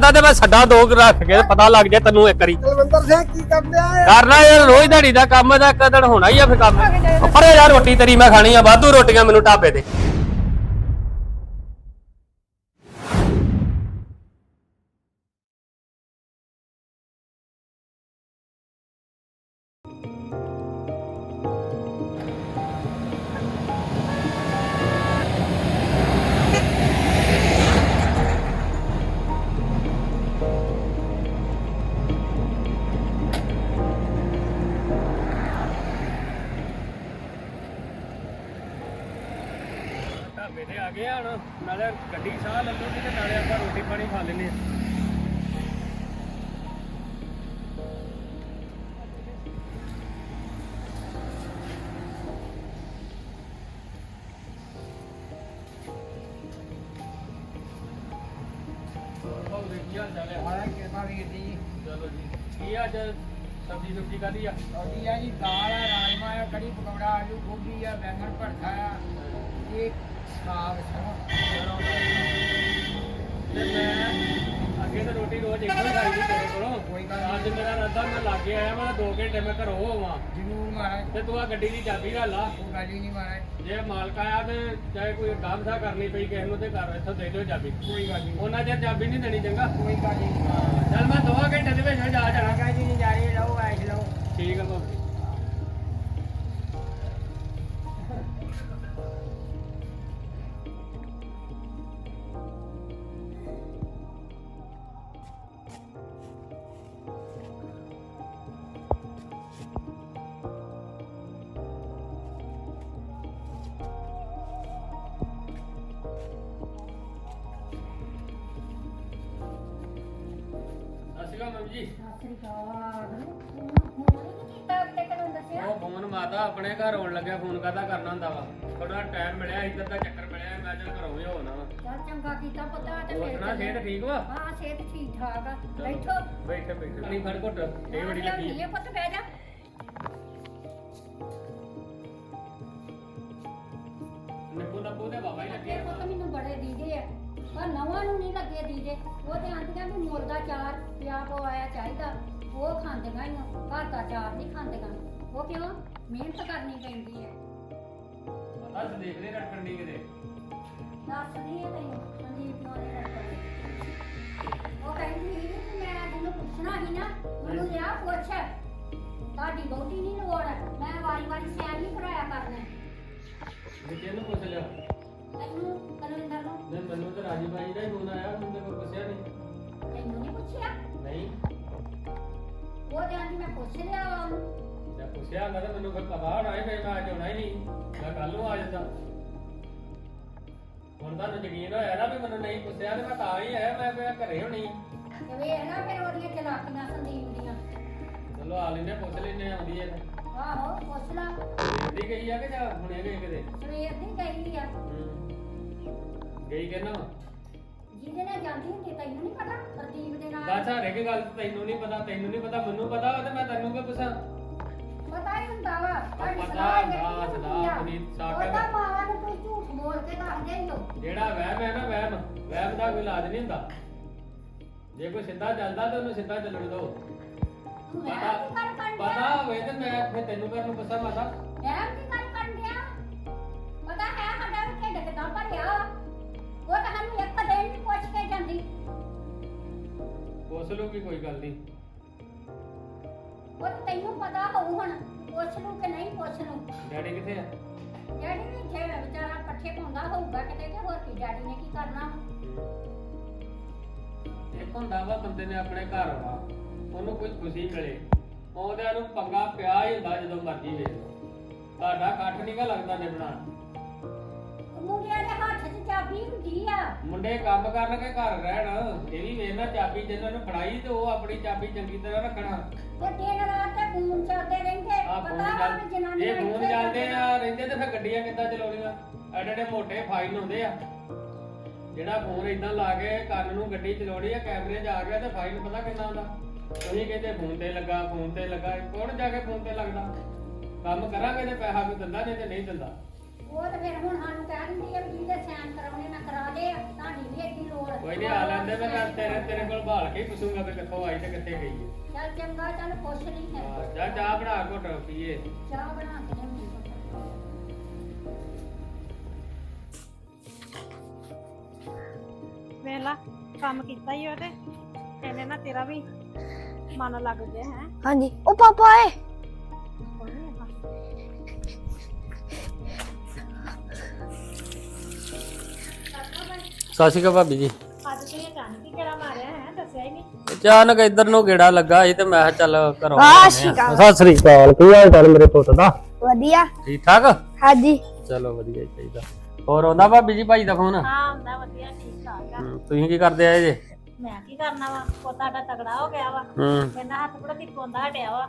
ਸਕਦਾ ਤੇ ਮੈਂ ਛੱਡਾ ਦੋ ਰੱਖ ਕੇ ਪਤਾ ਲੱਗ ਜਾ ਤੈਨੂੰ ਇੱਕ ਵਾਰੀ। ਕੁਲਵਿੰਦਰ ਸਿੰਘ ਕੀ ਕਰਦੇ ਆ ਕਰਨਾ ਇਹ ਰੋਜ਼ ਦਿਹਾੜੀ ਦਾ ਕੰਮ ਦਾ ਕਦਣ ਹੋਣਾ ਹੀ ਆ ਫਿਰ ਕੰਮ। ਪਰੇ ਯਾਰ ਰੋਟੀ ਤੇਰੀ ਮੈਂ ਖਾਣੀ ਆ ਵਾਧੂ ਰੋਟੀਆਂ ਮੈਨੂੰ ਢਾਬੇ ਤੇ। ਤੇ ਆ ਹੁਣ ਨਾਲੇ ਗੱਡੀ ਸਾਹ ਲੈ ਲਓ ਤੇ ਨਾਲੇ ਆਪਾਂ ਰੋਟੀ ਪਾਣੀ ਖਾ ਲੈਨੇ ਆ ਚੱਲੇ ਜੀ। ਚਲੋ ਜੀ। ਕੀ ਅੱਜ? ਸਬਜ਼ੀ ਸੁਬਜ਼ੀ ਕਾਦੀ ਆ? ਸੌਦੀ ਆ ਜੀ ਦਾਲ ਆ ਰਾਜਮਾ ਆ ਕੜੀ ਪਕੌੜਾ ਆਲੂ ਗੋਭੀ ਆ ਬੈਂਗਣ ਭਰਥਾ ਆ। ਇਹ ਸਾਗ ਸਰੋਂ ਤੇ ਮੈਂ ਅੱਗੇ ਤਾਂ ਰੋਟੀ ਰੋਜ਼ ਇੱਕੋ ਹੀ ਖਾਈ ਦੀ ਤੇਰੇ ਕੋਲੋਂ। ਕੋਈ ਗੱਲ ਨੀ। ਅੱਜ ਮੇਰਾ ਰੱਦਾ ਮੈਂ ਲਾਗੇ ਆਇਆ ਮੈਂ 2 ਘੰਟੇ ਮੈਂ ਘਰੋਂ ਹੋਵਾਂ ਜ਼ਰੂਰ ਮਹਾਰਾਜ। ਤੇ ਤੂੰ ਆ ਗੱਡੀ ਦੀ ਚਾਬੀ ਲੈ ਲਾ। ਉਹ ਗੱਲ ਹੀ ਨਹੀਂ ਮਹਾਰਾਜ। ਜੇ ਮਾਲਕ ਆਇਆ ਤੇ ਚਾਹੇ ਕੋਈ ਗਾਮਸਾ ਕਰਨੀ ਪਈ ਕਿਸੇ ਨੂੰ ਤੇ ਘਰ ਇੱਥੋਂ ਦੇ ਦਿਓ ਚਾਬੀ। ਕੋਈ ਗੱਲ ਨਹੀਂ। ਉਹਨਾਂ ਚਿਰ ਚਾਬੀ ਨਹੀਂ ਦੇਣੀ ਚੰਗਾ? ਕੋਈ ਗੱਲ ਨਹੀਂ। ਚੱਲ ਮੈਂ 2 ਘੰਟੇ ਦੇ ਵਿੱਚ ਜਾ ਜਾਣਾ। ਕਾਕਾ ਜੀ ਨਜ਼ਾਰੇ ਲਓ ਐਸ਼ ਲਓ ਠੀਕ ਆ ਭਾਬੀ। ਸਤਿ ਸ਼੍ਰੀ ਅਕਾਲ ਮੈਮ ਜੀ ਉਹ ਫੋਨ ਮਾਤਾ ਆਪਣੇ ਘਰ ਆਉਣ ਲੱਗਿਆ ਫੋਨ ਕਾਹਦਾ ਕਰਨਾ ਹੁੰਦਾ ਵਾ? ਥੋੜਾ ਟਾਈਮ ਮਿਲਿਆ ਇੱਧਰ ਦਾ ਚੱਕਰ ਮਿਲਿਆ ਮੈਂ ਚੱਲ ਘਰੋਂ ਹੀ ਹੋਣਾ ਵਾ। ਚੰਗਾ ਕੀਤਾ ਪਤਾ ਤੇ ਹੋਰ ਮੇਰੇ ਸੁਣਾ ਸਿਹਤ ਠੀਕ ਵਾ? ਹਾਂ ਸਿਹਤ ਠੀਕ ਠਾਕ ਆ। ਚਲੋ। ਬੈਠੋ। ਬੈਠੇ ਬੈਠੇ। ਨਹੀਂ ਫੜ ਘੁੱਟ ਇਹ ਬੜੀ ਲੱਗੀ ਇਹ ਪੁੱਤ ਬਹਿ ਜਾ। ਉਹ ਤੇ ਆਂਦੀਆਂ ਵੀ ਦਾ ਚਾਰ ਪਿਆ ਪਵਾਇਆ ਚਾਹੀਦਾ। ਉਹ ਖਾਂਦੀਆਂ ਹੀ ਆ, ਘਰ ਦਾ ਚਾਰ ਨਹੀਂ ਖਾਂਦੀਆਂ। ਉਹ ਕਿਉਂ? ਮਿਹਨਤ ਕਰਨੀ ਪੈਂਦੀ ਹੈ ਪਤਾ ਸੀ ਦੇਖਦੇ ਰੜਕਣ ਦੀ ਕਿਤੇ? ਦੱਸਦੀ ਹੈ ਤੈਨੂੰ ਸੰਦੀਪ ਕਿਉਂ ਨਹੀਂ ਰੱਖਦੀ ਉਹ ਕਹਿੰਦੀ ਸੀ ਕਿ ਮੈਂ ਜਿਹਨੂੰ ਪੁੱਛਣਾ ਸੀ ਨਾ ਮੈਨੂੰ ਲਿਆ ਪੁੱਛ ਤੁਹਾਡੀ ਬਹੁਤੀ ਨਹੀਂ ਲੋੜ ਮੈਂ ਵਾਰੀ ਵਾਰੀ ਸੈਰ ਨਹੀਂ ਕਰਾਇਆ ਕਰਨਾ। ਜਿੱਤੇ ਨੂੰ ਪੁੱਛ ਲਿਆ। ਤੈਨੂੰ ਕਲਵਿੰਦਰ ਨੂੰ ਨਹੀਂ ਮੈਨੂੰ ਤਾਂ ਰਾਜੀ ਬਾਈ ਦਾ ਹੀ ਫੋਨ ਆਇਆ ਮੈਨੂੰ ਤਾਂ ਕੋਈ ਪੁੱਛਿਆ ਨਹੀਂ। ਤੈਨੂੰ ਨਹੀਂ ਪੁੱਛਿਆ? ਨਹੀਂ। ਉਹ ਜਾਂਦੀ ਮੈਂ ਪੁੱਛ ਲਿਆ ਉਹਨੂੰ। ਜੇ ਪੁੱਛਿਆ ਹੁੰਦਾ ਤਾਂ ਮੈਨੂੰ ਫਿਰ ਪਤਾ ਹੋਣਾ ਹੀ ਫਿਰ ਮੈਂ ਅੱਜ ਆਉਣਾ ਹੀ ਨਹੀਂ। ਮੈਂ ਕੱਲ ਨੂੰ ਆ ਜਾਂਦਾ। ਹੁਣ ਤੁਹਾਨੂੰ ਯਕੀਨ ਹੋਇਆ ਨਾ ਵੀ ਮੈਨੂੰ ਨਹੀਂ ਪੁੱਛਿਆ ਤੇ ਮੈਂ ਤਾਂ ਹੀ ਆਇਆ ਮੈਂ ਪਿਆ ਘਰੇ ਹੋਣੀ ਤੇ ਵੇਖ ਨਾ ਫਿਰ ਉਹਦੀਆਂ ਚਲਾਕੀਆਂ ਸੰਦੀਪ ਦੀਆਂ। ਚਲੋ ਆ ਲੈਨੇ ਪੁੱਛ ਲੈਨੇ ਆਉਂਦੀ ਹੈ ਆਹੋ ਪੁੱਛ ਲਾ। ਦੀ ਗਈ ਆ ਕਿ ਜਾਂ ਹੁਣੇ ਗਈ ਕਿਤੇ? ਸਵੇਰ ਦੀ ਗਈ ਆ। ਹੂੰ। ਗਈ ਕਿੰਨਾ ਜਿਹਦੇ ਨਾਲ ਜਾਂਦੀ ਹੁੰਦੀ ਤੈਨੂੰ ਨਹੀਂ ਪਤਾ ਪ੍ਰਦੀਪ ਦੇ ਨਾਲ। ਦੱਸ ਹਾਰੇ ਕੀ ਗੱਲ ਤੈਨੂੰ ਨਹੀਂ ਪਤਾ ਤੈਨੂੰ ਨਹੀਂ ਪਤਾ ਮੈਨੂੰ ਪਤਾ ਵਾ ਤੇ ਮੈਂ ਤੈਨੂੰ ਕਿਉਂ ਪੁੱਛਾਂ? ਪਤਾ ਹੀ ਹੁੰਦਾ ਵਾ ਤੁਹਾਡੀ ਪਤਾ ਸਲਾਹ ਹੁੰਦਾ, ਸਲਾਹ ਹੁੰਦੀ ਆ। ਪੁਨੀਤ ਸਾਕਰ। ਉਹਦਾ ਮਾਵਾਂ ਨੂੰ ਕੋਈ ਝੂਠ ਬੋਲ ਕੇ ਦੱਸਦੇ ਹੀ ਹੋ। ਜਿਹੜਾ ਵਹਿਮ ਹੈ ਨਾ ਵਹਿਮ। ਵਹਿਮ ਦਾ ਕੋਈ ਇਲਾਜ ਨਹੀਂ ਹੁੰਦਾ। ਜੇ ਕੋਈ ਸਿੱਧਾ ਚੱਲਦਾ ਤਾਂ ਉਹਨੂੰ ਸਿੱਧਾ ਚੱਲਣ ਦਿਓ। ਤੂੰ ਮੈਂ ਪਤਾ ਕੀ ਕਰ ਕਰਨ ਪਤਾ ਡਿਆ? ਹੋਵੇ ਤੇ ਮੈਂ ਫਿਰ ਤੈਨੂੰ ਕਰਨ ਨੂੰ ਪੁੱਛਾਂ ਮਾਤਾ ਮੈਂ ਕੀ ਕਰ ਕਰਨ ਡਿਆ? ਪਤਾ ਹੈ ਸਾਡਾ ਵੀ ਢਿੱਡ ਕਿਦਾਂ ਭਰਿਆ ਵਾ। ਉਹ ਤਾਂ ਸਾਨੂੰ ਇੱਕ ਦਿਨ ਨਹੀਂ ਪੁੱਛ ਕੇ ਜਾਂਦੀ। ਪੁੱਛ ਲੂਗੀ ਕੋਈ ਗੱਲ ਨਹੀਂ ਉਹ ਤਾਂ ਤੈਨੂੰ ਪਤਾ ਹੋਊ ਹੁਣ ਪੁੱਛ ਲੂ ਕਿ ਨਹੀਂ ਪੁੱਛ ਲੂ ਡੈਡੀ ਕਿੱਥੇ ਆ? ਡੈਡੀ ਵੀ ਇੱਥੇ ਵਿਚਾਰਾ ਪੱਠੇ ਪਾਉਂਦਾ ਹੋਊਗਾ ਕਿਤੇ ਕਿ ਹੋਰ ਕੀ ਡੈਡੀ ਨੇ ਕੀ ਕਰਨਾ ਇੱਕ ਹੁੰਦਾ ਵਾ ਬੰਦੇ ਨੇ ਆਪਣੇ ਘਰ ਆਉਣਾ। ਉਹਨੂੰ ਕੋਈ ਖੁਸ਼ੀ ਮਿਲੇ। ਉਹਦਿਆਂ ਨੂੰ ਪੰਗਾ ਪਿਆ ਹੀ ਹੁੰਦਾ ਜਦੋਂ ਮਰਜ਼ੀ ਵੇਖ ਲਓ। ਤੁਹਾਡਾ ਕੱਠ ਨਹੀਂ ਗਾ ਲੱਗਦਾ ਨਿਭਣਾ ਮੁੰਡਿਆਂ ਦੇ ਹੱਥ 'ਚ ਚਾਬੀ ਹੁੰਦੀ ਆ। ਮੁੰਡੇ ਕੰਮ ਕਰਨਗੇ ਘਰ ਰਹਿਣ। ਇਹ ਵੀ ਵੇਖਣਾ ਚਾਬੀ ਜਿਹਨਾਂ ਨੂੰ ਫੜਾਈ ਤੇ ਉਹ ਆਪਣੀ ਚਾਬੀ ਚੰਗੀ ਤਰ੍ਹਾਂ ਰੱਖਣਾ। ਤੇ ਦਿਨ ਰਾਤ ਤੇ ਫੋਨ ਚੱਲਦੇ ਰਹਿੰਦੇ। ਆ ਫੋਨ ਪਤਾ ਵਾ ਵੀ ਚੱਲ ਜਨਾਨੀਆਂ ਇਹ ਫੋਨ ਇੱਥੇ ਚੱਲਦੇ ਆ ਰਹਿੰਦੇ ਤੇ ਫਿਰ ਗੱਡੀਆਂ ਕਿੱਦਾਂ ਚਲਾਉਣੀਆਂ? ਐਡੇ ਐਡੇ ਮੋਟੇ ਫਾਈਨ ਹੁੰਦੇ ਆ। ਜਿਹੜਾ ਫੋਨ ਇਦਾਂ ਲਾ ਕੇ ਕੰਨ ਨੂੰ ਗੱਡੀ ਚਲਾਉਣੀ ਆ ਕੈਮਰੇ 'ਚ ਆ ਗਿਆ ਤੇ ਫਾਈਨ ਪਤਾ ਕਿੰਨਾ ਹੁੰਦਾ? ਤੁਸੀਂ ਕਹਿੰਦੇ ਫੋਨ ਤੇ ਲੱਗਾ ਫੋਨ ਤੇ ਲੱਗਾ ਕੌਣ ਜਾ ਕੇ ਫੋਨ ਤੇ ਲੱਗਦਾ? ਕੰਮ ਕਰਾਂਗੇ ਤੇ ਪੈਸਾ ਵੀ ਦਿੰਦਾ ਨਹੀਂ ਤੇ ਨਹੀਂ ਦਿੰਦਾ? ਉਹ ਤਾਂ ਫਿਰ ਹੁਣ ਸਾਨੂੰ ਕਹਿ ਦਿੰਦੀ ਆ ਵੀ ਜਿਹਦੇ ਸੈਨ ਕਰਾਉਣੇ ਨਾ ਕਰਾ ਦੇ ਤੁਹਾਡੀ ਵੀ ਏਡੀ ਲੋੜ ਕੋਈ ਨਹੀਂ ਆ ਲੈਂਦੇ ਮੈਂ ਤਾਂ ਤੇਰੇ ਤੇਰੇ ਕੋਲ ਭਾਲ ਕੇ ਹੀ ਪੁੱਛੂੰਗਾ ਵੀ ਕਿੱਥੋਂ ਆਈ ਤੇ ਕਿੱਥੇ ਗਈ ਹੈ। ਚੱਲ ਚੰਗਾ ਚੱਲ ਪੁੱਛ ਲਈ ਹੈ ਜਾ ਚਾਹ ਬਣਾ ਘੁੱਟ ਪੀਏ। ਚਾਹ ਬਣਾ ਕੇ ਲਿਆਉਂਦੀ ਹਾਂ। ਵੇਲਾ ਕੰਮ ਕੀਤਾ ਹੀ ਉਹਦੇ। ਇਹਨੇ ਨਾ ਤੇਰਾ ਵੀ। ਮਨ ਲੱਗ ਗਿਆ ਹੈ। ਹਾਂਜੀ। ਉਹ ਪਾਪਾ ਆਏ ਸਤਿ ਸ਼੍ਰੀ ਅਕਾਲ ਭਾਬੀ ਜੀ। ਅੱਜ ਤੁਸੀਂ ਅਚਾਨਕ ਹੀ ਕਿਹੜਾ ਮਾਰਿਆ ਹੈ ਦੱਸਿਆ ਹੀ ਨਹੀਂ। ਅਚਾਨਕ ਇੱਧਰ ਨੂੰ ਗੇੜਾ ਲੱਗਾ ਸੀ ਤੇ ਮੈਂ ਕਿਹਾ ਚੱਲ ਘਰੋਂ ਸਤਿ ਆਉਂਦੇ ਸ਼੍ਰੀ ਆ। ਅਕਾਲ। ਸਤਿ ਸ਼੍ਰੀ ਅਕਾਲ। ਕੀ ਹਾਲ ਚਾਲ ਮੇਰੇ ਪੁੱਤ ਦਾ? ਵਧੀਆ। ਠੀਕ ਠਾਕ? ਹਾਂਜੀ। ਚਲੋ ਵਧੀਆ ਹੀ ਚਾਹੀਦਾ। ਹੋਰ ਆਉਂਦਾ ਭਾਬੀ ਜੀ ਭਾਈ ਦਾ ਫੋਨ? ਹਾਂ ਹੁੰਦਾ ਵਧੀਆ ਠੀਕ ਠਾਕ ਆ। ਤੁਸੀਂ ਕੀ ਕਰਦੇ ਆਏ ਜੇ? ਮੈਂ ਕੀ ਕਰਨਾ ਵਾ? ਪੋਤਾ ਸਾਡਾ ਤਗੜਾ ਹੋ ਗਿਆ ਵਾ। ਹੂੰ। ਕਹਿੰਦਾ ਹੱਥ ਬੜਾ ਤਿੱਕੋਂਦਾ ਹਟਿਆ ਵਾ।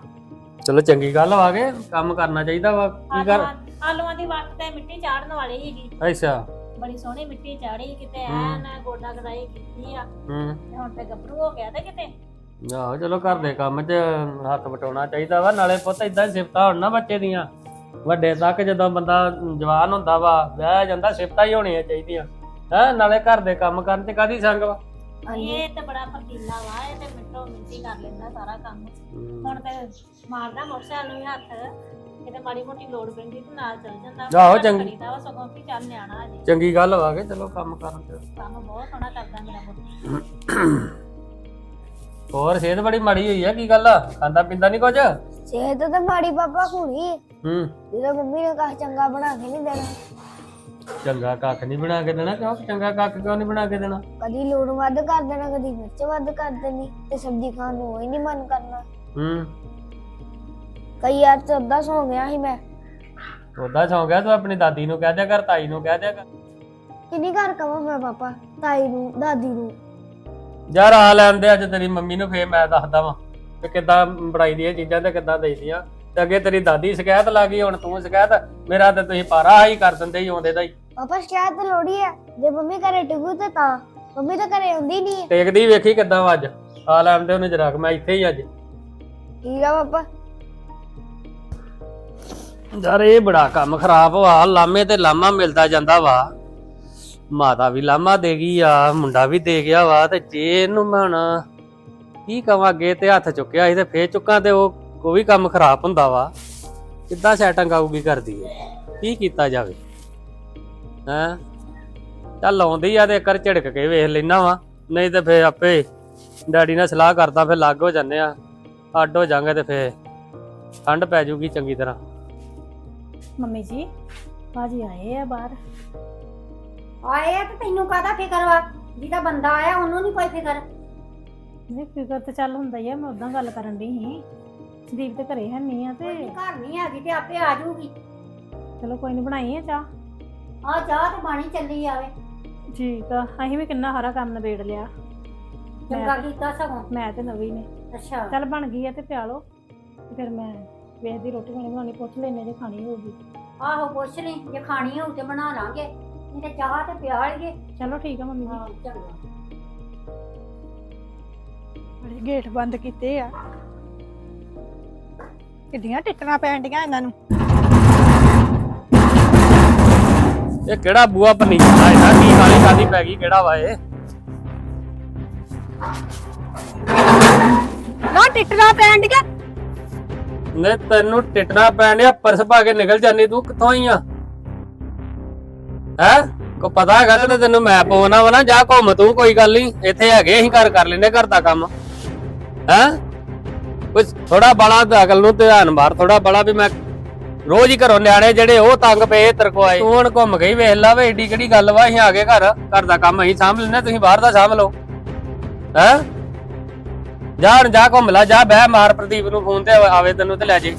ਚਲੋ ਚੰਗੀ ਗੱਲ ਵਾ ਕੇ ਕੰਮ ਕਰਨਾ ਚਾਹੀਦਾ ਵਾ। ਕੀ ਕਰ ਆਲੂਆਂ ਆਲੂਆਂ ਦੀ ਵੱਟ ਤੇ ਮਿੱਟੀ ਚਾੜਨ ਵਾਲੀ ਸੀਗੀ। ਅੱਛਾ। ਬੜੀ ਸੋਹਣੀ ਮਿੱਟੀ ਚਾੜੀ ਕਿਤੇ ਹੂੰ। ਐਨ ਗੋਡਾ ਗਦਾਈ ਕੀਤੀ ਆ। ਹੂੰ। ਤੇ ਹੁਣ ਤੇ ਗੱਭਰੂ ਹੋ ਗਿਆ ਤੇ ਕਿਤੇ। ਆਹੋ ਚਲੋ ਘਰ ਦੇ ਕੰਮ 'ਚ ਹੱਥ ਵਟਾਉਣਾ ਚਾਹੀਦਾ ਵਾ ਨਾਲੇ ਪੁੱਤ ਇਦਾਂ ਸਿਫਤਾਂ ਹੋਣ ਨਾ ਬੱਚੇ ਦੀਆਂ। ਵੱਡੇ ਤੱਕ ਜਦੋਂ ਬੰਦਾ ਜਵਾਨ ਹੁੰਦਾ ਵਾ ਵਿਆਹ ਜਾਂਦਾ ਸਿਫਤਾਂ ਹੀ ਹੋਣੀਆਂ ਚਾਹੀਦੀਆਂ। ਹੈ ਨਾਲੇ ਘਰ ਦੇ ਕੰਮ ਕਰਨ 'ਚ ਕਾਦੀ ਸੰਗ ਵਾ? ਇਹ ਤੇ ਬੜਾ ਫਰਤੀਲਾ ਵਾ ਇਹ ਤੇ ਮਿੰਟੋ ਮਿੰਟੀ ਕਰ ਲੈਂਦਾ ਸਾਰਾ ਕੰਮ। ਹੁਣ ਤੇ ਮਾਰਦਾ ਮੋਟਰਸਾਈਕਲ ਨੂੰ ਵੀ ਹੱਥ ਕਿਤੇ ਮਾੜੀ ਮੋਟੀ ਲੋੜ ਪੈਂਦੀ ਤੇ ਨਾਲ ਚੱਲ ਜਾਂਦਾ। ਆਹੋ, ਘੱਟ ਚੰਗੀ- ਕਰੀਦਾ ਵਾ ਸਗੋਂ ਵੀ ਚੱਲ ਨਿਆਣਾ ਅਜੇ ਚੰਗੀ ਗੱਲ ਵਾ ਕੇ ਚਲੋ ਕੰਮ ਕਰਨ 'ਚ ਕੰਮ ਬਹੁਤ ਸੋਹਣਾ ਕਰਦਾ ਮੇਰਾ ਪੁੱਤ ਹੋਰ ਸਿਹਤ ਬੜੀ ਮਾੜੀ ਹੋਈ ਆ ਕੀ ਗੱਲ ਆ? ਖਾਂਦਾ ਪੀਂਦਾ ਨਹੀਂ ਕੁਝ ਸਿਹਤ ਤਾਂ ਮਾੜੀ ਪਾਪਾ ਹੁਣੀ। ਹੂੰ। ਜਦੋਂ ਮੰਮੀ ਨੇ ਕਹਾ ਚੰਗਾ ਬਣਾ ਕੇ ਨਹੀਂ ਦੇਣਾ। ਚੰਗਾ ਕੱਖ ਨਹੀਂ ਬਣਾ ਕੇ ਦੇਣਾ ਕਿਉਂ? ਚੰਗਾ ਕੱਖ ਕਿਉਂ ਨਹੀਂ ਬਣਾ ਕੇ ਦੇਣਾ? ਕਦੀ ਲੂਣ ਵੱਧ ਕਰ ਦੇਣਾ ਕਦੀ ਮਿਰਚ ਵੱਧ ਕਰ ਦੇਣੀ ਤੇ ਸਬਜ਼ੀ ਖਾਣ ਨੂੰ ਹੀ ਨਹੀਂ ਮਨ ਕਰਨਾ। ਹੂੰ। ਕਈ ਵਾਰ ਤਾਂ ਅੱਧਾ ਸੌ ਗਿਆ ਸੀ ਮੈਂ। ਉਹਦਾ ਸੌਂ ਗਿਆ ਤੂੰ ਆਪਣੀ ਦਾਦੀ ਨੂੰ ਕਹਿ ਦਿਆ ਕਰ ਤਾਈ ਨੂੰ ਕਹਿ ਦਿਆ ਕਰ। ਕਿੰਨੀ ਘਰ ਕਵਾਂ ਮੈਂ ਪਾਪਾ ਤਾਈ ਨੂੰ ਦਾਦੀ ਨੂੰ। ਯਾਰ ਆ ਲੈਂਦੇ ਅੱਜ ਤੇਰੀ ਮੰਮੀ ਨੂੰ ਫੇਰ ਮੈਂ ਦੱਸਦਾ ਵਾਂ ਕਿ ਕਿੱਦਾਂ ਬਣਾਈ ਦੀਆਂ ਚੀਜ਼ਾਂ ਤੇ ਕਿੱਦਾਂ ਦੇਈਦੀਆਂ ਤੇ ਅੱਗੇ ਤੇਰੀ ਦਾਦੀ ਸ਼ਿਕਾਇਤ ਲਾ ਗਈ ਹੁਣ ਤੂੰ ਸ਼ਿਕਾਇਤ ਮੇਰਾ ਤੇ ਤੁਸੀਂ ਪਾਰਾ ਹੀ ਕਰ ਦਿੰਦੇ ਹੀ ਆਉਂਦੇ ਦਾ ਹੀ। ਪਾਪਾ ਤਾਂ ਲੋੜੀ ਹੈ ਜੇ ਮੰਮੀ ਘਰੇ ਟਿਕੂ ਤੇ ਤਾਂ। ਮੰਮੀ ਤਾਂ ਘਰੇ ਹੁੰਦੀ ਨਹੀਂ ਹੈ ਟੇਕਦੀ ਵੇਖੀ ਕਿੱਦਾਂ ਵਾ ਅੱਜ। ਆ ਲੈਂਦੇ ਉਹਨੂੰ ਜਰਾ ਮੈਂ ਇੱਥੇ ਹੀ ਅੱਜ। ਠੀਕ ਆ ਪਾਪਾ। ਯਾਰ ਇਹ ਬੜਾ ਕੰਮ ਖਰਾਬ ਵਾ। ਲਾਮੇ ਤੇ ਲਾਮਾ ਮਿਲਦਾ ਜਾਂਦਾ ਵਾ। ਮਾਤਾ ਵੀ ਲਾਮਾ ਦੇ ਗਈ ਆ ਮੁੰਡਾ ਵੀ ਦੇ ਗਿਆ ਵਾ ਤੇ ਜੇ ਇਹਨੂੰ ਮੈਂ ਹੁਣ ਕੀ ਕਵਾਂ ਅੱਗੇ ਤੇ ਹੱਥ ਚੁੱਕਿਆ ਸੀ ਤੇ ਫੇਰ ਚੁੱਕਾਂ ਤੇ ਉਹ ਵੀ ਕੰਮ ਖਰਾਬ ਹੁੰਦਾ ਵਾ। ਕਿੱਦਾਂ ਸੈਟਿੰਗ ਆਊਗੀ ਕਰਦੀ ਏ ਕੀ ਕੀਤਾ ਜਾਵੇ? ਹੈਂ? ਚੱਲ ਆਉਂਦੀ ਆ ਤੇ ਕਰ ਝਿੜਕ ਕੇ ਵੇਖ ਲੈਣਾ ਵਾ। ਨਹੀਂ ਤੇ ਫੇਰ ਆਪੇ ਡੈਡੀ ਨਾਲ ਸਲਾਹ ਕਰਦਾ ਫੇਰ ਲੱਗ ਹੋ ਜੰਨੇ ਆ। ਅੱਡ ਹੋ ਜਾਾਂਗੇ ਤੇ ਫੇਰ ਠੰਡ ਪੈ ਜੂਗੀ ਚੰਗੀ ਤਰ੍ਹਾਂ। ਮੰਮੀ ਜੀ ਭਾਜੀ ਆਏ ਆ ਬਾਹਰ। ਆਏ ਆ ਤੇ ਤੈਨੂੰ ਕਾਹਦਾ ਫਿਕਰ ਵਾ? ਜਿਹਦਾ ਬੰਦਾ ਆਇਆ ਉਹਨੂੰ ਨਹੀਂ ਕੋਈ ਫਿਕਰ। ਨਹੀਂ ਫਿਕਰ ਤੇ ਚੱਲ ਹੁੰਦਾ ਹੀ ਆ ਮੈਂ ਉਦਾਂ ਗੱਲ ਕਰਨ ਦੀ ਸੀ। ਦੀਪ ਤੇ ਘਰੇ ਹੈ ਨਹੀਂ ਆ ਕੋਈ ਤੇ ਘਰ ਨਹੀਂ ਹੈਗੀ ਤੇ ਆਪੇ ਆ ਜਾਊਗੀ ਚਲੋ ਕੋਈ ਨਹੀਂ ਬਣਾਈ ਆ ਚਾਹ। ਆ ਚਾਹ ਤੇ ਬਾਣੀ ਚੱਲੀ ਆਵੇ ਠੀਕ ਆ ਅਸੀਂ ਵੀ ਕਿੰਨਾ ਹਰਾ ਕੰਮ ਨਿਬੇੜ ਲਿਆ। ਚੰਗਾ ਕੀਤਾ ਸਗੋਂ। ਮੈਂ ਤੇ ਨਵੀਂ ਨੇ। ਅੱਛਾ। ਚੱਲ ਬਣ ਗਈ ਆ ਤੇ ਪਿਆ ਲਓ ਤੇ ਫਿਰ ਮੈਂ ਵੇਖਦੀ ਰੋਟੀ ਪਾਣੀ ਬਣਾਉਣੀ ਪੁੱਛ ਲੈਨੇ ਜੇ ਖਾਣੀ ਹੋਊਗੀ। ਆਹੋ ਪੁੱਛ ਲਈ। ਜੇ ਖਾਣੀ ਹੋਊ ਤੇ ਬਣਾ ਲਾਂਗੇ। ਨਹੀਂ ਤੇ ਚਾਹ ਤੇ ਪਿਆ ਲਈਏ। ਚਲੋ ਠੀਕ ਆ ਮੰਮੀ ਜੀ। ਹਾਂ ਚੰਗਾ। ਬੜੇ ਗੇਟ ਬੰਦ ਕੀਤੇ ਆ। ਕਿੱਡੀਆਂ ਟਿੱਟਣਾ ਪੈਣ ਡੀਆਂ ਇਹਨਾਂ ਨੂੰ। ਇਹ ਕਿਹੜਾ ਬੂਆ ਪਨੀਰ ਆ ਇਹਦਾ? ਕੀ ਕਾਲੀ ਕਾਲੀ ਪੈ ਗਈ ਕਿਹੜਾ ਵਾ ਇਹ? ਨਾ ਟਿੱਟਣਾ ਪੈਣ ਡੀਆਂ? ਨੇ ਤੈਨੂੰ ਟਿਟਣਾ ਪੈਣਿਆ ਪਰਸ ਪਾ ਕੇ ਨਿਕਲ ਜਾਨੀ ਤੂੰ ਕਿੱਥੋਂ ਆਈ ਆ? ਹੈ? ਕੋ ਪਤਾ ਹੈਗਾ ਤੇ ਤੈਨੂੰ ਮੈਂ ਪਾਉਣਾ ਵਾ ਨਾ ਜਾ ਘੁੰਮ ਤੂੰ ਕੋਈ ਗੱਲ ਨਹੀਂ ਇੱਥੇ ਹੈਗੇ ਅਸੀਂ ਘਰ ਕਰ ਲੈਨੇ ਘਰ ਦਾ ਕੰਮ। ਹੈ? ਕੁਝ ਥੋੜਾ ਬੜਾ ਅਕਲ ਨੂੰ ਧਿਆਨ ਮਾਰ ਥੋੜਾ ਬੜਾ ਵੀ ਮੈਂ ਰੋਜ਼ ਹੀ ਘਰੋਂ ਨਿਆਣੇ ਜਿਹੜੇ ਉਹ ਤੰਗ ਪਏ ਤੇਰੇ ਕੋ ਆਏ। ਤੂੰ ਹੁਣ ਘੁੰਮ ਹੀ ਵੇਖ ਲਾ ਵੇ ਏਡੀ ਕਿਹੜੀ ਗੱਲ ਵਾ ਅਸੀਂ ਆ ਗਏ ਘਰ ਘਰ ਦਾ ਕੰਮ ਅਸੀਂ ਸਾਂਭ ਲੈਨੇ ਤੁਸੀਂ ਬਾਹਰ ਦਾ ਸਾਂਭ ਲਓ। ਹੈ? ਜਾ ਹੁਣ ਜਾ ਘੁੰਮ ਲਾ ਜਾ ਬਹਿ ਮਾਰ ਪ੍ਰਦੀਪ ਨੂੰ ਫੋਨ ਤੇ ਆਵੇ ਤੈਨੂੰ ਤੇ ਲੈ ਜੇ।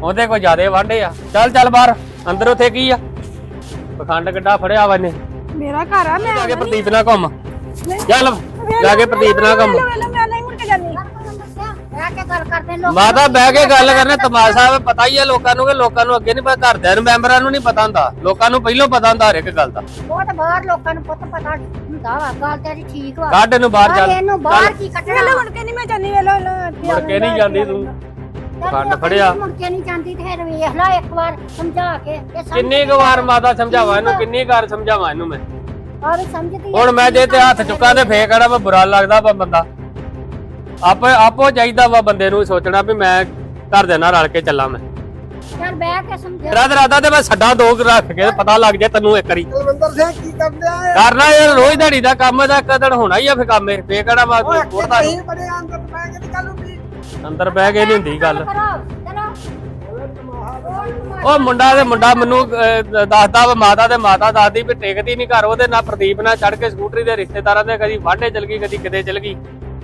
ਉਹਦੇ ਕੋਈ ਜ਼ਿਆਦੇ ਵਾਂਡੇ ਆ। ਚੱਲ ਚੱਲ ਬਾਹਰ ਅੰਦਰ ਉੱਥੇ ਕੀ ਆ? ਪਖੰਡ ਗੱਡਾ ਫੜਿਆ ਵਾ ਨੇ ਮੇਰਾ ਘਰ ਆ ਮੈਂ ਜਾ ਕੇ ਪ੍ਰਦੀਪ ਨਾਲ ਘੁੰਮ। ਚੱਲ ਜਾ ਕੇ ਪ੍ਰਦੀਪ ਨਾਲ ਘੁੰਮ। ਕੇ ਗੱਲ ਕਰਦੇ ਲੋਕ ਮਾਤਾ ਬਹਿ ਕੇ ਗੱਲ ਕਰਨੇ ਤਮਾਸ਼ਾ ਵਾ ਪਤਾ ਹੀ ਆ ਲੋਕਾਂ ਨੂੰ ਕਿ ਲੋਕਾਂ ਨੂੰ ਅੱਗੇ ਨਹੀਂ ਪਤਾ ਘਰਦਿਆਂ ਨੂੰ ਮੈਂਬਰਾਂ ਨੂੰ ਨਹੀਂ ਪਤਾ ਹੁੰਦਾ। ਲੋਕਾਂ ਨੂੰ ਪਹਿਲਾਂ ਪਤਾ ਹੁੰਦਾ ਹਰ ਇੱਕ ਗੱਲ ਦਾ। ਉਹ ਤਾਂ ਬਾਹਰ ਲੋਕਾਂ ਨੂੰ ਪੁੱਤ ਪਤਾ ਹੁੰਦਾ ਵਾ ਗੱਲ ਤੇਰੀ ਠੀਕ ਵਾ। ਕੱਢ ਇਹਨੂੰ ਬਾਹਰ ਚੱਲ। ਇਹਨੂੰ ਬਾਹਰ ਕੀ ਕੱਢਣਾ? ਵੇਲੇ ਮੁੜ ਕੇ ਨਹੀਂ ਮੈਂ ਜਾਨੀ ਵੇਲੇ ਮੁੜ ਕੇ ਨਹੀਂ ਜਾਂਦੀ ਤੂੰ ਖੰਡ ਫੜਿਆ। ਮੁੜ ਕੇ ਨਹੀਂ ਜਾਂਦੀ ਤੇ ਫਿਰ ਵੇਖ ਲੈ ਇੱਕ ਵਾਰ ਸਮਝਾ ਕੇ ਇਹ ਸਮਝ ਕਿੰਨੀ ਕੁ ਵਾਰ ਮਾਤਾ ਸਮਝਾਵਾਂ ਇਹਨੂੰ ਕਿੰਨੀ ਵਾਰ ਸਮਝਾਵਾਂ ਇਹਨੂੰ ਮੈਂ? ਸਮਝਦੀ ਹੁਣ ਮੈਂ ਜੇ ਤੇ ਹੱਥ ਚੁੱਕਾਂ ਤੇ ਫੇਰ ਕਿਹੜਾ ਵਾ ਬੁਰਾ ਲੱਗਦਾ ਵਾ ਬੰਦਾ। ਆਪ ਆਪੋ ਚਾਹੀਦਾ ਵਾ ਬੰਦੇ ਨੂੰ ਸੋਚਣਾ ਵੀ ਮੈਂ ਘਰ ਦੇ ਨਾਲ ਰਲ ਕੇ ਚੱਲਾਂ ਮੈਂ। ਚੱਲ ਬਹਿ ਕੇ ਸਮਝਾ। ਤੇਰਾ ਤੇ ਰਾਦਾ ਤੇ ਮੈਂ ਛੱਡਾ ਦੋ ਰੱਖ ਕੇ ਪਤਾ ਲੱਗ ਜਾ ਤੈਨੂੰ ਇੱਕ ਵਾਰੀ। ਕੁਲਵਿੰਦਰ ਸਿੰਘ ਕੀ ਕਰਦੇ ਆ ਕਰਨਾ ਇਹ ਰੋਜ਼ ਦਿਹਾੜੀ ਦਾ ਕੰਮ ਦਾ ਕਦੜ ਹੋਣਾ ਹੀ ਆ ਫੇ ਕੰਮ ਇਹ। ਫੇਰ ਕਿਹੜਾ ਵਾ ਨਹੀਂ ਬੜੇ ਅੰਦਰ ਪੈ ਕੇ ਗੱਲ ਹੁੰਦੀ ਅੰਦਰ ਬਹਿ ਕੇ ਨਹੀਂ ਹੁੰਦੀ ਗੱਲ। ਉਹ ਮੁੰਡਾ ਤੇ ਮੁੰਡਾ ਮੈਨੂੰ ਅਹ, ਦੱਸਦਾ ਵਾ ਮਾਤਾ ਤੇ ਮਾਤਾ ਦੱਸਦੀ ਵੀ ਟਿਕਦੀ ਨਹੀਂ ਘਰ ਉਹਦੇ ਨਾਲ ਪ੍ਰਦੀਪ ਨਾਲ ਚੜ ਕੇ ਸਕੂਟਰੀ ਦੇ ਰਿਸ਼ਤੇਦਾਰਾਂ ਦੇ ਕਦੀ ਵਾਢੇ ਚਲ ਗਈ ਕਦੀ ਕਿਤੇ ਚਲ ਗਈ।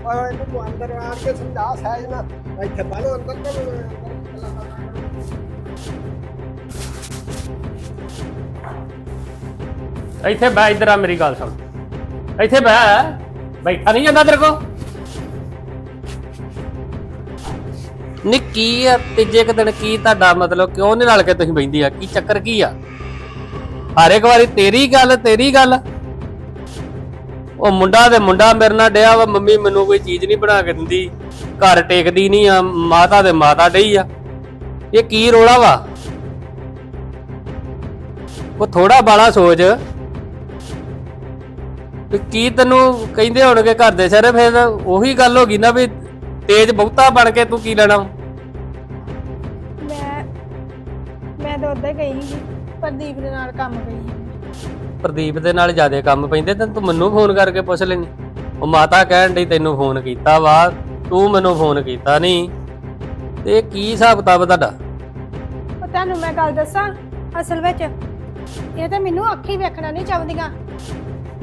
ਓਏ ਇਹਨੂੰ ਤੂੰ ਅੰਦਰ ਆ ਕੇ ਸਮਝਾ ਸਹਿਜ ਨਾ ਇੱਥੇ ਬਾਹਰੋਂ ਅੰਦਰ ਤੇ ਗੱਲਾਂ ਕਰਨਾ ਇੱਥੇ ਬੈ ਇੱਧਰ ਆ ਮੇਰੀ ਗੱਲ ਸੁਣ। ਇੱਥੇ ਬੈ ਬੈਠਾ ਨਹੀਂ ਜਾਂਦਾ ਤੇਰੇ ਕੋ ਨੀ ਕੀ ਆ? ਤੀਜੇ ਕੁ ਦਿਨ ਕੀ ਤੁਹਾਡਾ ਮਤਲਬ ਕਿਉਂ ਨਹੀਂ ਰਲ ਕੇ ਤੁਸੀਂ ਬੈਂਦੀ ਆ ਕੀ ਚੱਕਰ ਕੀ ਆ? ਹਰ ਇੱਕ ਵਾਰੀ ਤੇਰੀ ਗੱਲ ਤੇਰੀ ਗੱਲ। ਉਹ ਮੁੰਡਾ ਤੇ ਮੁੰਡਾ ਮੇਰੇ ਨਾਲ ਡਿਆ ਵਾ, ਮੰਮੀ ਮੈਨੂੰ ਕੋਈ ਚੀਜ਼ ਨਹੀਂ ਬਣਾ ਕੇ ਦਿੰਦੀ। ਘਰ ਟੇਕਦੀ ਨਹੀਂ ਆ, ਮਾਤਾ ਤੇ ਮਾਤਾ ਡਈ ਆ। ਇਹ ਕੀ ਰੋਲਾ ਵਾ? ਉਹ ਥੋੜਾ ਬਾਲਾ ਸੋਚ। ਵੀ ਕੀ ਤੈਨੂੰ ਕਹਿੰਦੇ ਹੋਣਗੇ ਘਰ ਦੇ ਸਾਰੇ ਫਿਰ ਉਹੀ ਗੱਲ ਹੋ ਗਈ ਨਾ ਵੀ ਤੇਜ ਬਹੁਤਾ ਬਣ ਕੇ ਤੂੰ ਕੀ ਲੈਣਾ ਮੈਂ ਮੈਂ ਤਾਂ ਉੱਧਰ ਗਈ ਸੀ, ਪ੍ਰਦੀਪ ਦੇ ਨਾਲ ਕੰਮ ਗਈ ਸੀ। ਪ੍ਰਦੀਪ ਦੇ ਨਾਲ ਜ਼ਿਆਦਾ ਕੰਮ ਪੈਂਦੇ ਤੇ ਤੂੰ ਮੈਨੂੰ ਫੋਨ ਕਰਕੇ ਪੁੱਛ ਲੈਣੀ ਉਹ ਮਾਤਾ ਕਹਿਣ ਡਈ ਤੈਨੂੰ ਫੋਨ ਕੀਤਾ ਵਾ ਤੂੰ ਮੈਨੂੰ ਫੋਨ ਕੀਤਾ ਨਹੀਂ ਤੇ ਇਹ ਕੀ ਹਿਸਾਬ ਕਿਤਾਬ ਤੁਹਾਡਾ? ਉਹ ਤੁਹਾਨੂੰ ਮੈਂ ਗੱਲ ਦੱਸਾਂ ਅਸਲ ਵਿੱਚ ਇਹ ਤਾਂ ਮੈਨੂੰ ਅੱਖੀ ਵੇਖਣਾ ਨਹੀਂ ਚਾਹੁੰਦੀਆਂ।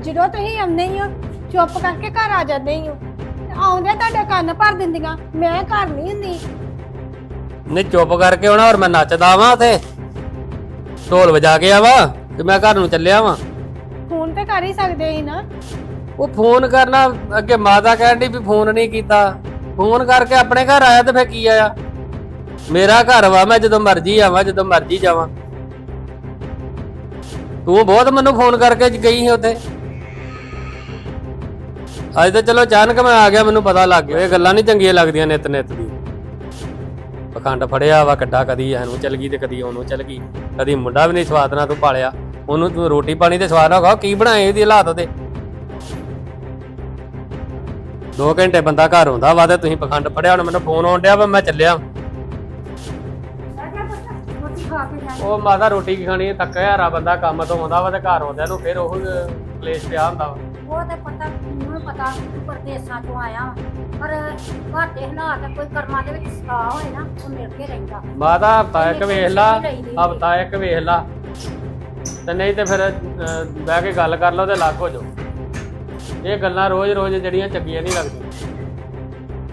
ਜਦੋਂ ਤੁਸੀਂ ਆਉਂਦੇ ਹੀ ਹੋ ਚੁੱਪ ਕਰਕੇ ਘਰ ਆ ਜਾਂਦੇ ਹੀ ਹੋ ਤੇ ਆਉਂਦੇ ਤੁਹਾਡੇ ਕੰਨ ਭਰ ਦਿੰਦੀਆਂ ਮੈਂ ਘਰ ਨਹੀਂ ਹੁੰਦੀ। ਨੇ ਚੁੱਪ ਕਰਕੇ ਆਉਣਾ ਔਰ ਮੈਂ ਨੱਚਦਾ ਵਾਂ ਉਥੇ। ਢੋਲ ਵਜਾ ਕੇ ਆਵਾ ਤੇ ਮੈਂ ਘਰ ਨੂੰ ਚੱਲਿਆ ਵਾਂ। ਫੋਨ ਤੇ ਕਰ ਹੀ ਸਕਦੇ ਸੀ ਨਾ। ਉਹ ਫੋਨ ਕਰਨਾ, ਅੱਗੇ ਮਾਤਾ ਕਹਿਣ ਵੀ ਫੋਨ ਨਹੀਂ ਕੀਤਾ। ਫੋਨ ਕਰਕੇ ਆਪਣੇ ਘਰ ਆਇਆ ਤੇ ਫੇਰ ਕੀ ਆਇਆ? ਮੇਰਾ ਘਰ ਵਾ, ਮੈਂ ਜਦੋਂ ਮਰਜ਼ੀ ਆਵਾਂ, ਜਦੋਂ ਮਰਜ਼ੀ ਜਾਵਾਂ। ਤੂੰ ਬਹੁਤ ਮੈਨੂੰ ਫੋਨ ਕਰਕੇ ਗਈ ਸੀ ਉੱਥੇ। ਅੱਜ ਤਾਂ ਚਲੋ ਅਚਾਨਕ ਮੈਂ ਆ ਗਿਆ, ਮੈਨੂੰ ਪਤਾ ਲੱਗ ਗਿਆ। ਇਹ ਗੱਲਾਂ ਨਹੀਂ ਚੰਗੀਆਂ ਲੱਗਦੀਆਂ ਨਿਤ ਨਿਤ ਦੀ ਪਖੰਡ ਫੜਿਆ ਵਾ ਕੱਡਾ ਕਦੀ ਇਹਨੂੰ, ਚਲ ਗਈ ਤੇ ਕਦੀ ਉਹਨੂੰ, ਚਲ ਗਈ। ਕਦੀ ਮੁੰਡਾ ਵੀ ਨਹੀਂ ਸਵਾਦ ਨਾਲ ਤੂੰ ਪਾਲਿਆ। ਉਹਨੂੰ ਤੂੰ ਰੋਟੀ ਪਾਣੀ ਤੇ ਸਵਾਦ ਨਾਲ ਖਾਓ ਕੀ ਬਣਾਏ ਇਹਦੀ ਹਾਲਾਤ ਉਹਦੇ ਦੋ ਘੰਟੇ ਬੰਦਾ ਘਰ ਹੁੰਦਾ ਵਾ ਤੇ ਤੁਸੀਂ ਪਖੰਡ ਫੜਿਆ ਹੁਣ ਮੈਨੂੰ ਫੋਨ ਆਉਣ ਡਿਆ ਵਾ ਮੈਂ ਚੱਲਿਆ। ਉਹ ਮਾਤਾ ਰੋਟੀ ਕੀ ਖਾਣੀ ਹੈ? ਥੱਕਿਆ ਹਾਰਾ ਬੰਦਾ ਕੰਮ ਤੋਂ ਆਉਂਦਾ ਵਾ ਤੇ ਘਰ ਆਉਂਦਿਆਂ ਨੂੰ ਫਿਰ ਉਹ ਕਲੇਸ਼ ਪਿਆ ਹੁੰਦਾ ਵਾ। ਉਹ ਤੇ ਪਤਾ ਮੈਨੂੰ ਪਤਾ ਤੂੰ ਪਰਦੇਸਾਂ ਤੋਂ ਆਇਆ ਵਾਂ। ਪਰ ਘਰ ਦੇ ਹਾਲਾਤ ਕੋਈ ਕਰਮਾਂ ਦੇ ਵਿੱਚ ਸਾ ਹੋਏ ਨਾ ਉਹ ਮਿਲ ਕੇ ਰਹਿੰਦਾ। ਮਾਤਾ ਹਫਤਾ ਇੱਕ ਵੇਖ ਲਾ ਹਫਤਾ ਇੱਕ ਵੇਖ ਲਾ। ਤੇ ਨਹੀਂ ਤੇ ਫਿਰ ਅਹ, ਬਹਿ ਕੇ ਗੱਲ ਕਰ ਲਓ ਤੇ ਲੱਗ ਹੋ ਜਾਓ। ਇਹ ਗੱਲਾਂ ਰੋਜ਼-ਰੋਜ਼ ਜਿਹੜੀਆਂ ਚੰਗੀਆਂ ਨਹੀਂ ਲੱਗਦੀਆਂ।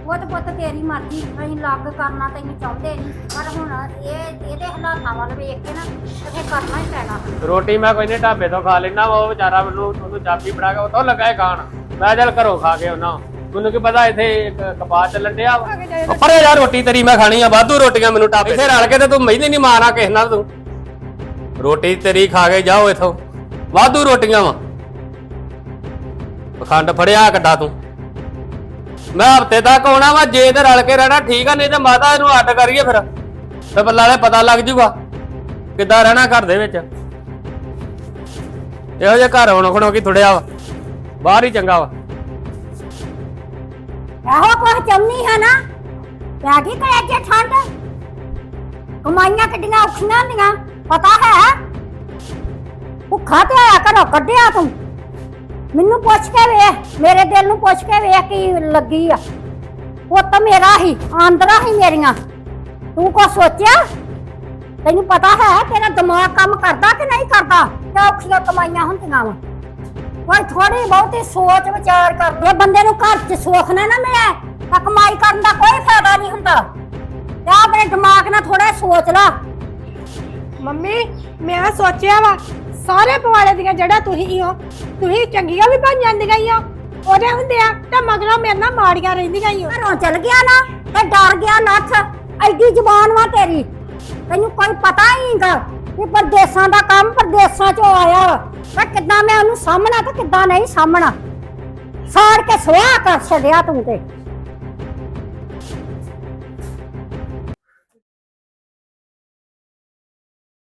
ਉਹ ਤੇ ਪੁੱਤ ਤੇਰੀ ਮਰਜ਼ੀ ਅਸੀਂ ਲੱਗ ਕਰਨਾ ਤੈਨੂੰ ਚਾਹੁੰਦੇ ਨਹੀਂ। ਪਰ ਹੁਣ ਇਹ ਇਹਦੇ ਹਾਲਾਤਾਂ ਵੱਲ ਵੇਖ ਕੇ ਨਾ ਤੇ ਫਿਰ ਕਰਨਾ ਹੀ ਪੈਣਾ। ਰੋਟੀ ਮੈਂ ਕੋਈ ਨਹੀਂ ਢਾਬੇ ਤੋਂ ਖਾ ਲੈਣਾ ਉਹ ਵਿਚਾਰਾ ਮੈਨੂੰ ਉਹਨੂੰ ਚਾਬੀ ਫੜਾ ਕੇ ਉੱਥੋਂ ਲੱਗਾ ਇਹ ਖਾਣ ਮੈਂ ਚੱਲ ਘਰੋਂ ਖਾ ਕੇ ਆਉਣਾ ਮੈਨੂੰ ਕੀ ਪਤਾ ਇੱਥੇ ਇੱਕ ਕਪਾਹ ਚੱਲਣ ਡਿਆ ਵਾ। ਪਰੇ ਯਾਰ ਰੋਟੀ ਤੇਰੀ ਮੈਂ ਖਾਣੀ ਆ ਵਾਧੂ ਰੋਟੀਆਂ ਮੈਨੂੰ ਢਾਬੇ ਇੱਥੇ ਰਲ ਕੇ ਤੇ ਤੂੰ ਮਹਿੰਦੀ ਨਹੀਂ ਮਾਰਾ ਕਿਸੇ ਨਾਲ ਤੂੰ। ਰੋਟੀ ਤੇਰੀ ਖਾ ਕੇ ਜਾਓ ਇੱਥੋਂ। ਵਾਧੂ ਰੋਟੀਆਂ ਵਾ। ਪਖੰਡ ਫੜਿਆ ਕੱਡਾ ਤੂੰ। ਮੈਂ ਹਫ਼ਤੇ ਤੱਕ ਆਉਣਾ ਵਾ, ਜੇ ਤੇ ਰਲ ਕੇ ਰਹਿਣਾ, ਠੀਕ ਆ, ਨਹੀਂ ਤੇ ਮਾਤਾ ਇਹਨੂੰ ਅੱਡ ਕਰੀਏ ਫਿਰ। ਤੇ ਬੱਲਾਲੇ ਪਤਾ ਲੱਗ ਜੂਗਾ ਕਿੱਦਾਂ ਰਹਿਣਾ ਘਰ ਦੇ ਵਿੱਚ। ਇਹੋ ਜਿਹਾ ਘਰ ਹੁਣ ਖਣੋ ਕੀ ਥੁੜਿਆ ਵਾ। ਬਾਹਰ ਹੀ ਚੰਗਾ ਵਾ। ਇਹੋ ਕੁਝ ਚਾਹੁੰਦੀ ਹੈ ਨਾ ਪੈ ਗਈ ਕਲੇਜੇ ਠੰਡ। ਕਮਾਈਆਂ ਕਿੱਡੀਆਂ ਔਖੀਆਂ ਹੁੰਦੀਆਂ। ਪਤਾ ਹੈ? ਭੁੱਖਾ ਤੇ ਆਇਆ ਘਰੋਂ, ਕੱਢਿਆ ਤੂੰ। ਮੈਨੂੰ ਪੁੱਛ ਕੇ ਵੇਖ, ਮੇਰੇ ਦਿਲ ਨੂੰ ਪੁੱਛ ਕੇ ਵੇਖ ਕੀ ਲੱਗੀ ਆ। ਪੁੱਤ ਮੇਰਾ ਹੀ, ਆਂਦਰਾ ਹੀ ਮੇਰੀਆਂ। ਤੂੰ ਕੋ ਸੋਚਿਆ? ਤੈਨੂੰ ਪਤਾ ਹੈ, ਤੇਰਾ ਦਿਮਾਗ ਕੰਮ ਕਰਦਾ ਕਿ ਨਹੀਂ ਕਰਦਾ? ਤੇ ਔਖੀਆਂ ਕਮਾਈਆਂ ਹੁੰਦੀਆਂ ਵਾ। ਕੋਈ ਥੋੜੀ ਬਹੁਤੀ ਸੋਚ ਵਿਚਾਰ ਕਰਦੇ ਬੰਦੇ ਨੂੰ ਘਰ 'ਚ ਸੁੱਖ ਨਾ ਨਾ ਮਿਲੇ, ਤਾਂ ਕਮਾਈ ਕਰਨ ਦਾ ਕੋਈ ਫਾਇਦਾ ਨਹੀਂ ਹੁੰਦਾ। ਤੇ ਆਪਣੇ ਦਿਮਾਗ ਨਾਲ ਥੋੜਾ ਸੋਚ ਲਾ। ਮੰਮੀ, ਮੈਂ ਸੋਚਿਆ ਵਾ, ਸਾਰੇ ਪਵਾੜੇ ਦੀਆਂ ਜਿਹੜਾ ਤੁਸੀਂ ਹੋ ਤੁਸੀਂ ਚੰਗੀਆਂ ਵੀ ਬਣ ਜਾਂਦੀਆਂ ਹੀ ਹੋ। ਉਹਦੇ ਹੁੰਦੇ ਆ ਤੇ ਮਗਰੋਂ ਮੇਰੇ ਨਾਲ ਮਾੜੀਆਂ ਰਹਿੰਦੀਆਂ ਹੀ ਹੋ। ਘਰੋਂ ਚਲ ਗਿਆ ਨਾ, ਤੇ ਡਰ ਗਿਆ ਨੱਥ ਐਡੀ ਜ਼ੁਬਾਨ ਵਾ ਤੇਰੀ। ਤੈਨੂੰ ਕੋਈ ਪਤਾ ਹੀ ਨਹੀਂਗਾ ਕਿ ਪਰਦੇਸਾਂ ਦਾ ਕੰਮ ਪਰਦੇਸਾਂ 'ਚੋਂ ਆਇਆ ਵਾ। ਤਾਂ ਕਿੱਦਾਂ ਮੈਂ ਉਹਨੂੰ ਸਾਹਮਣਾ ਤੇ ਕਿੱਦਾਂ ਨਹੀਂ ਸਾਹਮਣਾ ਸਾੜ ਕੇ ਸੁਆਹ ਕਰ ਛੱਡਿਆ ਤੂੰ ਤੇ।